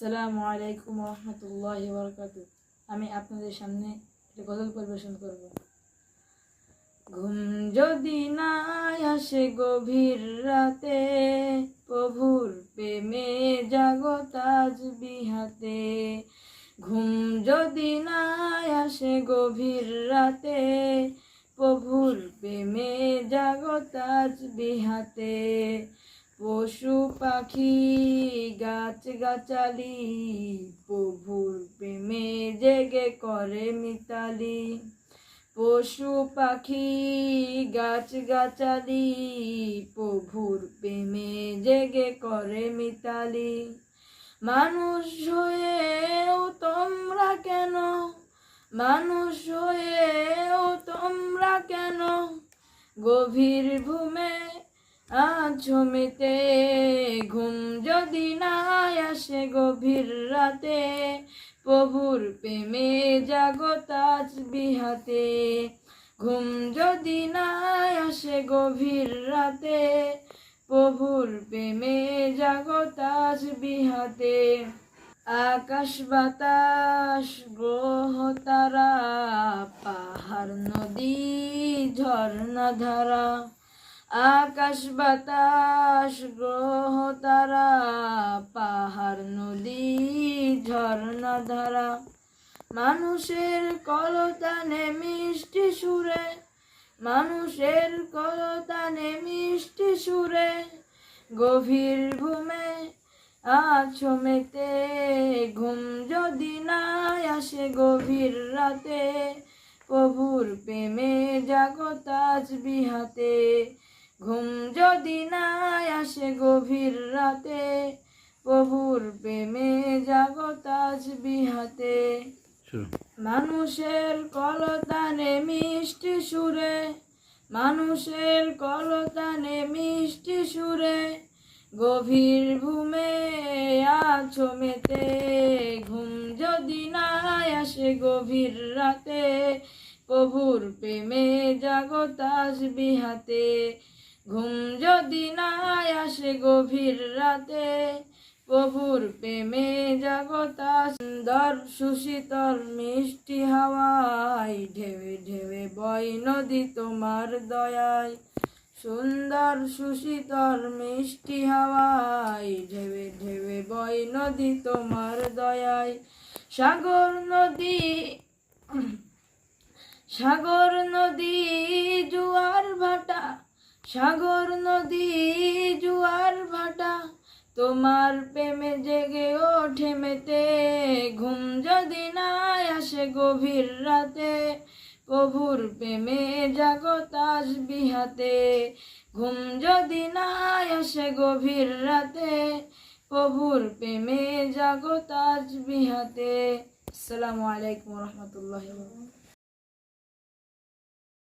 আসসালামু আলাইকুম রহমতুল্লাহ বরকাত আমি আপনাদের সামনে একটা গজল পরিবেশন করব। ঘুম যদি না আসে গভীর রাতে, প্রভুর প্রেমে জাগত আজ বিহাতে। ঘুম যদি না আসে গভীর রাতে, প্রভুর প্রেমে জাগত আজ বিহাতে। পশু পাখি, গাছ গাছালি, প্রভুর প্রেমে জেগে করে মিতালি। পশু পাখি, গাছ গাছালি, প্রভুর প্রেমে জেগে করে মিতালি। মানুষ হয়েও তোমরা কেন? মানুষ হয়েও তোমরা কেন? গভীর ঘুমে আছমিতে ঘুম যদি না আসে গভীর রাতে, প্রভুর প্রেমে জাগত আজ বিহাতে। ঘুম যদি না আসে গভীর রাতে, প্রভুর প্রেমে জাগত আজ বিহাতে। আকাশ বাতাস, গ্রহ তারা, পাহাড়, নদী, ঝর্ণা ধারা। আকাশ বাতাস, গ্রহ তারা, পাহাড়, নদী, ঝর্ণা ধারা। মানুষের কলতানে মিষ্টি সুরে, মানুষের কলতানে মিষ্টি সুরে, গভীর ঘুমে আছো মেতে, ঘুম যদি না আসে গভীর রাতে, প্রভুর প্রেমে জাগত আজ বিহাতে। ঘুম যদি না আসে গভীর রাতে প্রভুর প্রেমে জাগত আজ বিহাতে। মানুষের কলতানে মিষ্টি সুরে মানুষের কলতানে মিষ্টি সুরে গভীর ঘুমে আছো মেতে। ঘুম যদি না আসে গভীর রাতে প্রভুর প্রেমে জাগত বিহাতে। হাতে ঘুম যদি না আসে গভীর রাতে প্রভুর প্রেমে জগত সুন্দর সুশীতল মিষ্টি হাওয়ায় ঢেবে ঢেবে বই নদী তোমার দয়ায়। সুন্দর সুশীতল মিষ্টি হাওয়ায় ঢেবে ঢেবে বই নদী তোমার দয়ায়। সাগর নদী সাগর নদী জুয়ার ভাটা সাগর নদী, জুয়ার ভাটা, তোমার প্রেমে জেগে ওঠে মেতে। ঘুম যদি না আসে গভীর রাতে, প্রভুর প্রেমে জাগত আসবি হাতে। ঘুম যদি না আসে গভীর রাতে, প্রভুর প্রেমে জাগত আসবি হাতে। আসসালামু আলাইকুম রহমতুল্লাহ